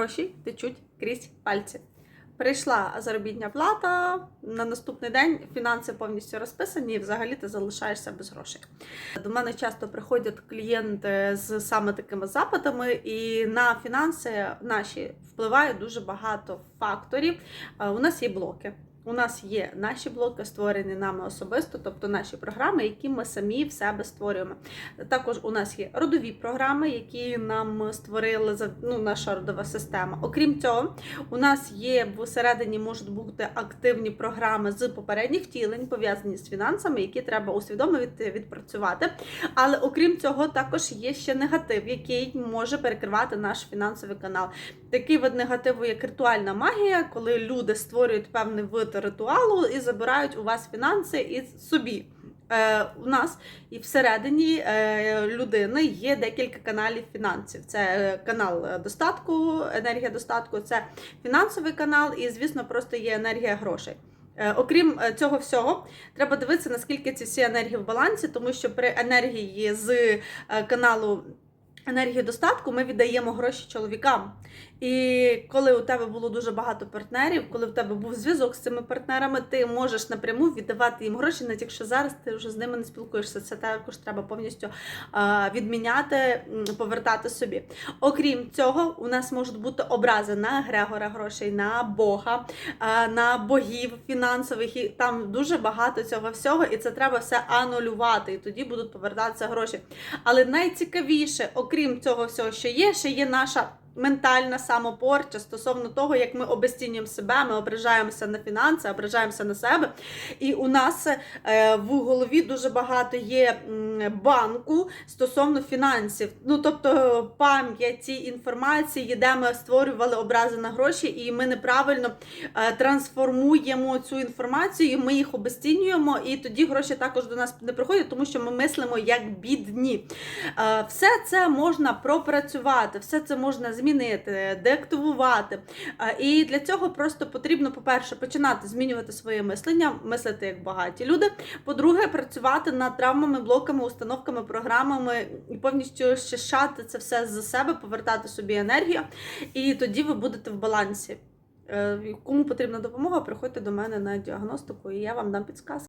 гроші течуть крізь пальці. Прийшла заробітня плата на наступний день. Фінанси повністю розписані, і взагалі ти залишаєшся без грошей. До мене часто приходять клієнти з саме такими запитами, і на фінанси наші впливає дуже багато факторів. Е, У нас є блоки. У нас є наші блоки, створені нами особисто, тобто наші програми, які ми самі в себе створюємо. Також у нас є родові програми, які нам створили за- ну, наша родова система. Окрім цього, у нас є всередині можуть бути активні програми з попередніх втілень, пов'язані з фінансами, які треба усвідомити відпрацювати. Але окрім цього, також є ще негатив, який може перекривати наш фінансовий канал. Такий вид негативу, як ритуальна магія, коли люди створюють певний вид ритуалу і забирають у вас фінанси і собі. Е, у нас і всередині е, людини є декілька каналів фінансів. Це е, канал достатку, енергія достатку, це фінансовий канал, і, звісно, просто є енергія грошей. Окрім цього всього, треба дивитися, наскільки ці всі енергії в балансі, тому що при енергії з каналу енергії достатку ми віддаємо гроші чоловікам. І коли у тебе було дуже багато партнерів, коли в тебе був зв'язок з цими партнерами, ти можеш напряму віддавати їм гроші, навіть якщо зараз ти вже з ними не спілкуєшся. Це також треба повністю відміняти, повертати собі. Окрім цього, у нас можуть бути образи на Грегора грошей, на Бога, на богів фінансових. І там дуже багато цього всього, і це треба все анулювати. І тоді будуть повертатися гроші. Але найцікавіше, окрім цього всього, що є, ще є наша. Ментальна самопорча стосовно того, як ми обесцінюємо себе, ми ображаємося на фінанси, ображаємося на себе. І у нас е, в голові дуже багато є банку стосовно фінансів. Ну тобто пам'яті інформації, де ми створювали образи на гроші, і ми неправильно е, трансформуємо цю інформацію, ми їх обесцінюємо, і тоді гроші також до нас не приходять, тому що ми мислимо як бідні. Е, Все це можна пропрацювати, все це можна змінити, деактивувати. Е, І для цього просто потрібно, по-перше, починати змінювати своє мислення, мислити як багаті люди. По-друге, працювати над травмами, блоками, установками, програмами і повністю щищати це все за себе, повертати собі енергію, і тоді ви будете в балансі. Е, Кому потрібна допомога, приходьте до мене на діагностику, і я вам дам підсказки.